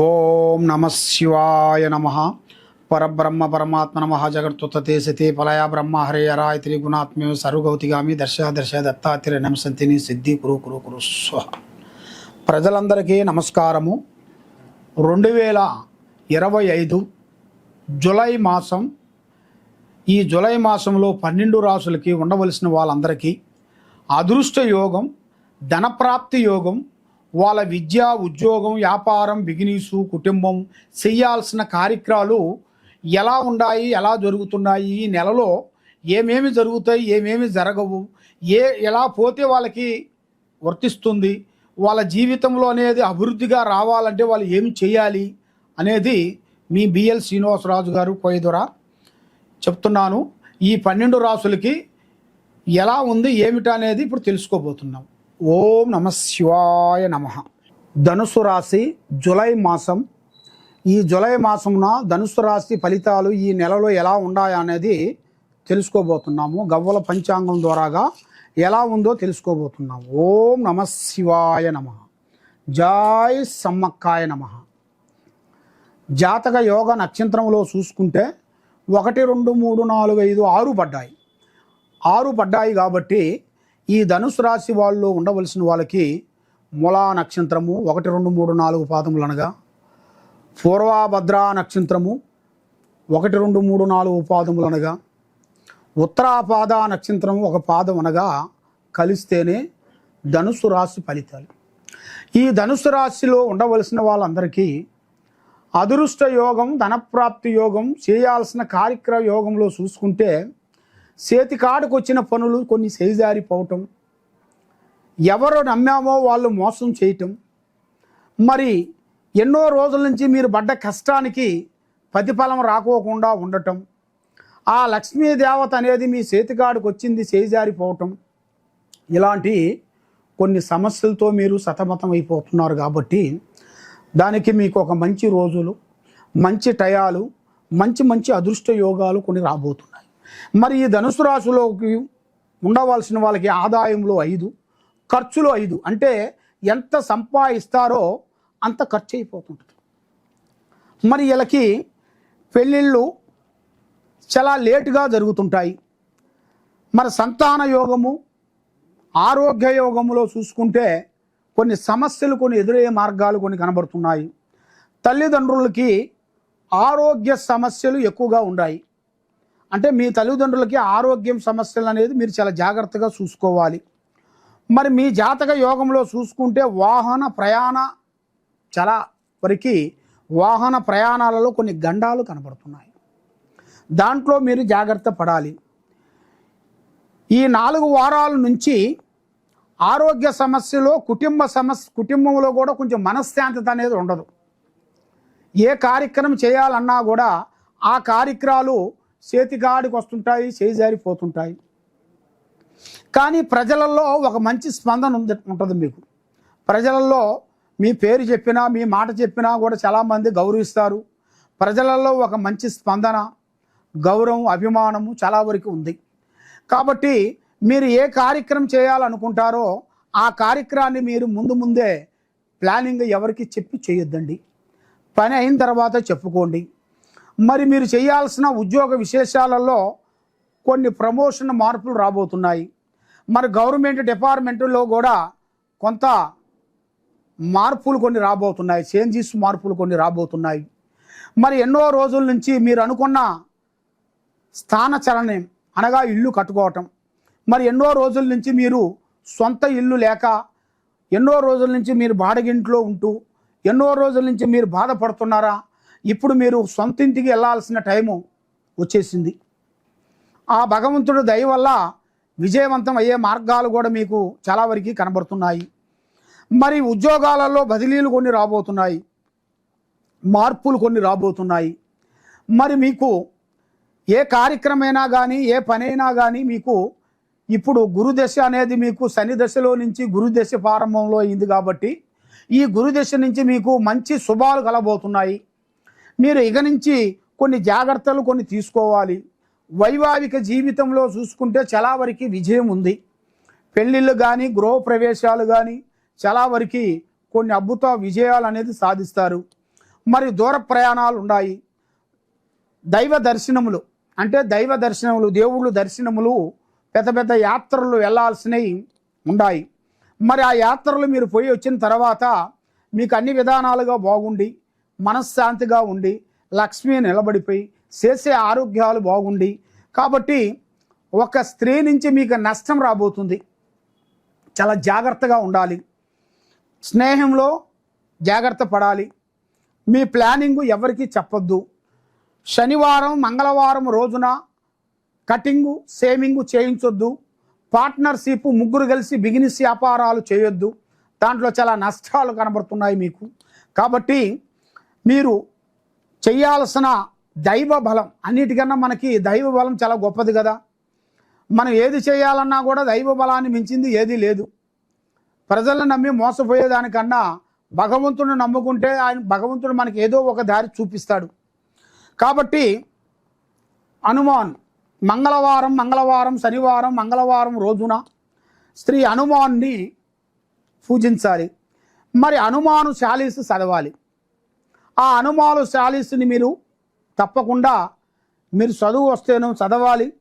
ఓం నమ శివాయ నమ. పరబ్రహ్మ పరమాత్మ నమ జగత్తుతే సతి పలయ బ్రహ్మ హరే హరాయ త్రిగుణాత్మ్య సర్వగౌతిగామి దర్శ దర్శ దత్తాత్రి నమసంతిని సిద్ధి కురు కురు కురు స్వ. ప్రజలందరికీ నమస్కారము. రెండు వేల ఇరవై ఐదు జులై మాసం ఈ జులై మాసంలో పన్నెండు రాసులకి ఉండవలసిన వాళ్ళందరికీ అదృష్ట యోగం ధనప్రాప్తి యోగం వాళ్ళ విద్య ఉద్యోగం వ్యాపారం బిజినెస్ కుటుంబం చేయాల్సిన కార్యక్రమాలు ఎలా ఉన్నాయి ఎలా జరుగుతున్నాయి ఈ నెలలో ఏమేమి జరుగుతాయి ఏమేమి జరగవు ఏ ఎలా పోతే వాళ్ళకి వర్తిస్తుంది వాళ్ళ జీవితంలో అనేది అభివృద్ధిగా రావాలంటే వాళ్ళు ఏమి చేయాలి అనేది మీ బిఎల్ శ్రీనివాసరాజు గారు కోయదుర చెప్తున్నాను. ఈ పన్నెండు రాసులకి ఎలా ఉంది ఏమిటనేది ఇప్పుడు తెలుసుకోబోతున్నాం. ఓం నమ శివాయ నమ. ధనుసు రాశి జులై మాసం. ఈ జులై మాసమున ధనుసు రాశి ఫలితాలు ఈ నెలలో ఎలా ఉన్నాయనేది తెలుసుకోబోతున్నాము. గవ్వల పంచాంగం ద్వారాగా ఎలా ఉందో తెలుసుకోబోతున్నాము. ఓం నమ శివాయ నమ. జాయ్ సమ్మక్కాయ నమ. జాతక యోగ నక్షత్రంలో చూసుకుంటే ఒకటి రెండు మూడు నాలుగు ఐదు ఆరు పడ్డాయి. ఆరు పడ్డాయి కాబట్టి ఈ ధనుసు రాశి వాళ్ళు ఉండవలసిన వాళ్ళకి మూలా నక్షత్రము ఒకటి రెండు మూడు నాలుగు పాదములు అనగా పూర్వభద్ర నక్షత్రము ఒకటి రెండు మూడు నాలుగు పాదములు అనగా ఉత్తరాపాద నక్షత్రం ఒక పాదం అనగా కలిస్తేనే ధనుసు రాశి ఫలితాలు. ఈ ధనుసు రాశిలో ఉండవలసిన వాళ్ళందరికీ అదృష్ట యోగం ధనప్రాప్తి యోగం చేయాల్సిన కార్యక్రమ యోగంలో చూసుకుంటే చేతికాడుకు వచ్చిన పనులు కొన్ని చేజారిపోవటం. ఎవరు నమ్మామో వాళ్ళు మోసం చేయటం. మరి ఎన్నో రోజుల నుంచి మీరు పడ్డ కష్టానికి ప్రతిఫలం రాకోకుండా ఉండటం. ఆ లక్ష్మీ దేవత అనేది మీ చేతికాడుకు వచ్చింది చేజారిపోవటం. ఇలాంటి కొన్ని సమస్యలతో మీరు సతమతం అయిపోతున్నారు కాబట్టి దానికి మీకు ఒక మంచి రోజులు మంచి టయాలు మంచి మంచి అదృష్ట యోగాలు కొన్ని రాబోతున్నాయి. మరి ఈ ధనుసు రాశిలోకి ఉండవలసిన వాళ్ళకి ఆదాయంలో ఐదు ఖర్చులు ఐదు. అంటే ఎంత సంపాదిస్తారో అంత ఖర్చు అయిపోతుంటుంది మరి వీళ్ళకి పెళ్ళిళ్ళు చాలా లేటుగా జరుగుతుంటాయి. మరి సంతాన యోగము ఆరోగ్య యోగములో చూసుకుంటే కొన్ని సమస్యలు కొన్ని ఎదురయ్యే మార్గాలు కొన్ని కనబడుతున్నాయి. తల్లిదండ్రులకి ఆరోగ్య సమస్యలు ఎక్కువగా ఉన్నాయి అంటే మీ తల్లిదండ్రులకి ఆరోగ్యం సమస్యలు అనేది మీరు చాలా జాగ్రత్తగా చూసుకోవాలి. మరి మీ జాతక యోగంలో చూసుకుంటే వాహన ప్రయాణ చాలా వరకు వాహన ప్రయాణాలలో కొన్ని గండాలు కనబడుతున్నాయి. దాంట్లో మీరు జాగ్రత్త పడాలి. ఈ నాలుగు వారాల నుంచి ఆరోగ్య సమస్యలో కుటుంబ సమస్య కుటుంబంలో కూడా కొంచెం మనశ్శాంతత అనేది ఉండదు. ఏ కార్యక్రమం చేయాలన్నా కూడా ఆ కార్యక్రమాలు చేతిగాడికి వస్తుంటాయి చేజారిపోతుంటాయి కానీ ప్రజలలో ఒక మంచి స్పందన ఉంది ఉంటుంది మీకు. ప్రజలలో మీ పేరు చెప్పినా మీ మాట చెప్పినా కూడా చాలామంది గౌరవిస్తారు. ప్రజలలో ఒక మంచి స్పందన గౌరవం అభిమానము చాలా వరకు ఉంది. కాబట్టి మీరు ఏ కార్యక్రమం చేయాలనుకుంటారో ఆ కార్యక్రమాన్ని మీరు ముందు ముందే ప్లానింగ్ ఎవరికి చెప్పి చేయొద్దండి. పని అయిన తర్వాత చెప్పుకోండి. మరి మీరు చేయాల్సిన ఉద్యోగ విశేషాలలో కొన్ని ప్రమోషన్ మార్పులు రాబోతున్నాయి. మరి గవర్నమెంట్ డిపార్ట్మెంట్లో కూడా కొంత మార్పులు కొన్ని రాబోతున్నాయి. చేంజెస్ మార్పులు కొన్ని రాబోతున్నాయి. మరి ఎన్నో రోజుల నుంచి మీరు అనుకున్న స్థాన చలనం అనగా ఇల్లు కట్టుకోవటం. మరి ఎన్నో రోజుల నుంచి మీరు సొంత ఇల్లు లేక ఎన్నో రోజుల నుంచి మీరు బాడగింట్లో ఉంటూ ఎన్నో రోజుల నుంచి మీరు బాధపడుతున్నారా? ఇప్పుడు మీరు సొంత ఇంటికి వెళ్ళాల్సిన టైము వచ్చేసింది. ఆ భగవంతుడు దయ వల్ల విజయవంతం అయ్యే మార్గాలు కూడా మీకు చాలా వరకు కనబడుతున్నాయి. మరి ఉద్యోగాలలో బదిలీలు కొన్ని రాబోతున్నాయి. మార్పులు కొన్ని రాబోతున్నాయి. మరి మీకు ఏ కార్యక్రమైనా కానీ ఏ పనైనా కానీ మీకు ఇప్పుడు గురుదశ అనేది మీకు శని దశలో నుంచి గురుదశ ప్రారంభంలో అయింది కాబట్టి ఈ గురుదశ నుంచి మీకు మంచి శుభాలు కలబోతున్నాయి. మీరు ఇక నుంచి కొన్ని జాగ్రత్తలు కొన్ని తీసుకోవాలి. వైవాహిక జీవితంలో చూసుకుంటే చాలా వరకు విజయం ఉంది. పెళ్ళిళ్ళు కానీ గృహప్రవేశాలు కానీ చాలా వరకు కొన్ని అద్భుత విజయాలు అనేది సాధిస్తారు. మరి దూర ప్రయాణాలు ఉన్నాయి. దైవ దర్శనములు అంటే దైవ దర్శనములు దేవుళ్ళు దర్శనములు పెద్ద పెద్ద యాత్రలు వెళ్ళాల్సినవి ఉన్నాయి. మరి ఆ యాత్రలు మీరు పోయి వచ్చిన తర్వాత మీకు అన్ని విధానాలుగా బాగుండి. మనశ్శాంతిగా ఉండి లక్ష్మి నిలబడిపోయి చేసే ఆరోగ్యాలు బాగుండి. కాబట్టి ఒక స్త్రీ నుంచి మీకు నష్టం రాబోతుంది. చాలా జాగ్రత్తగా ఉండాలి. స్నేహంలో జాగ్రత్త పడాలి. మీ ప్లానింగ్ ఎవరికీ చెప్పొద్దు. శనివారం మంగళవారం రోజున కటింగు సేవింగు చేయించొద్దు. పార్ట్నర్షిప్ ముగ్గురు కలిసి బిగినెస్ వ్యాపారాలు చేయొద్దు. దాంట్లో చాలా నష్టాలు కనబడుతున్నాయి మీకు. కాబట్టి మీరు చేయాల్సిన దైవ బలం అన్నిటికన్నా మనకి దైవ బలం చాలా గొప్పది కదా. మనం ఏది చేయాలన్నా కూడా దైవ బలాన్ని మించింది ఏదీ లేదు. ప్రజలను నమ్మి మోసపోయేదానికన్నా భగవంతుని నమ్ముకుంటే ఆయన భగవంతుడు మనకి ఏదో ఒక దారి చూపిస్తాడు. కాబట్టి హనుమాన్ మంగళవారం మంగళవారం శనివారం మంగళవారం రోజున స్త్రీ హనుమాన్ని పూజించాలి. మరి హనుమాను శాలీస్ చదవాలి. ఆ అనుమాలు శాలీస్ని మీరు తప్పకుండా మీరు చదువు వస్తేను చదవాలి.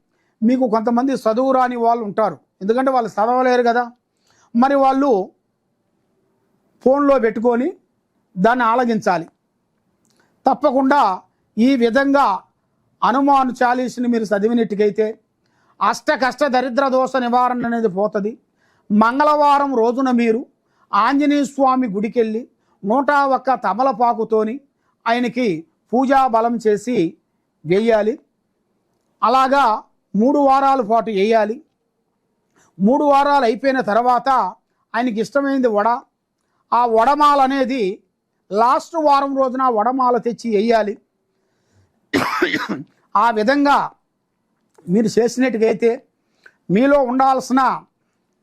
మీకు కొంతమంది చదువు రాని వాళ్ళు ఉంటారు. ఎందుకంటే వాళ్ళు చదవలేరు కదా. మరి వాళ్ళు ఫోన్లో పెట్టుకొని దాన్ని ఆలగించాలి. తప్పకుండా ఈ విధంగా అనుమాను చాలీస్ని మీరు చదివినట్టుకైతే అష్ట కష్ట దరిద్ర దోష నివారణ అనేది పోతుంది. మంగళవారం రోజున మీరు ఆంజనేయ స్వామి గుడికెళ్ళి నూట ఒక్క తమలపాకుతోని ఆయనకి పూజా బలం చేసి వేయాలి. అలాగా మూడు వారాల పాటు వేయాలి. మూడు వారాలు అయిపోయిన తర్వాత ఆయనకి ఇష్టమైంది వడ. ఆ వడమాల అనేది లాస్ట్ వారం రోజున వడమాల తెచ్చి వేయాలి. ఆ విధంగా మీరు చేసినట్టుగైతే మీలో ఉండాల్సిన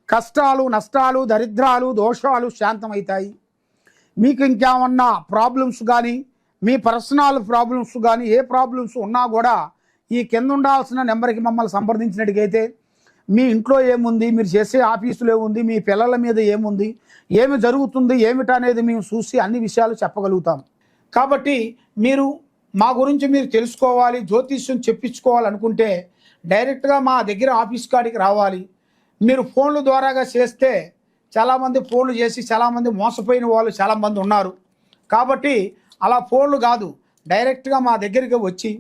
కష్టాలు నష్టాలు దరిద్రాలు దోషాలు శాంతమవుతాయి. మీకు ఇంకేమన్నా ప్రాబ్లమ్స్ కానీ మీ పర్సనల్ ప్రాబ్లమ్స్ కానీ ఏ ప్రాబ్లమ్స్ ఉన్నా కూడా ఈ కింద ఉండాల్సిన నెంబర్కి మమ్మల్ని సంప్రదించినట్టుగైతే మీ ఇంట్లో ఏముంది మీరు చేసే ఆఫీసులో ఏముంది మీ పిల్లల మీద ఏముంది ఏమి జరుగుతుంది ఏమిటనేది మేము చూసి అన్ని విషయాలు చెప్పగలుగుతాం. కాబట్టి మీరు మా గురించి మీరు తెలుసుకోవాలి జ్యోతిష్యం చెప్పించుకోవాలనుకుంటే డైరెక్ట్గా మా దగ్గర ఆఫీస్ కాడికి రావాలి. మీరు ఫోన్ల ద్వారాగా చేస్తే చాలామంది ఫోన్లు చేసి చాలామంది మోసపోయిన వాళ్ళు చాలామంది ఉన్నారు. కాబట్టి అలా ఫోన్లు కాదు. డైరెక్ట్గా మా దగ్గరికి వచ్చి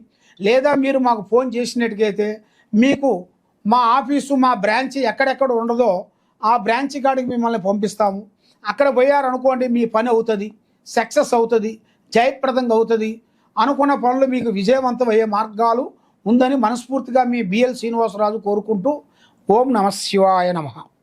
లేదా మీరు మాకు ఫోన్ చేసినట్టుగైతే మీకు మా ఆఫీసు మా బ్రాంచ్ ఎక్కడెక్కడ ఉండదో ఆ బ్రాంచ్ కాడికి మిమ్మల్ని పంపిస్తాము. అక్కడ పోయారనుకోండి మీ పని అవుతుంది సక్సెస్ అవుతుంది జయప్రదంగా అవుతుంది. అనుకున్న పనులు మీకు విజయవంతం అయ్యే మార్గాలు ఉందని మనస్ఫూర్తిగా మీ బిఎల్ శ్రీనివాసరాజు కోరుకుంటూ ఓం నమ శివాయ నమః.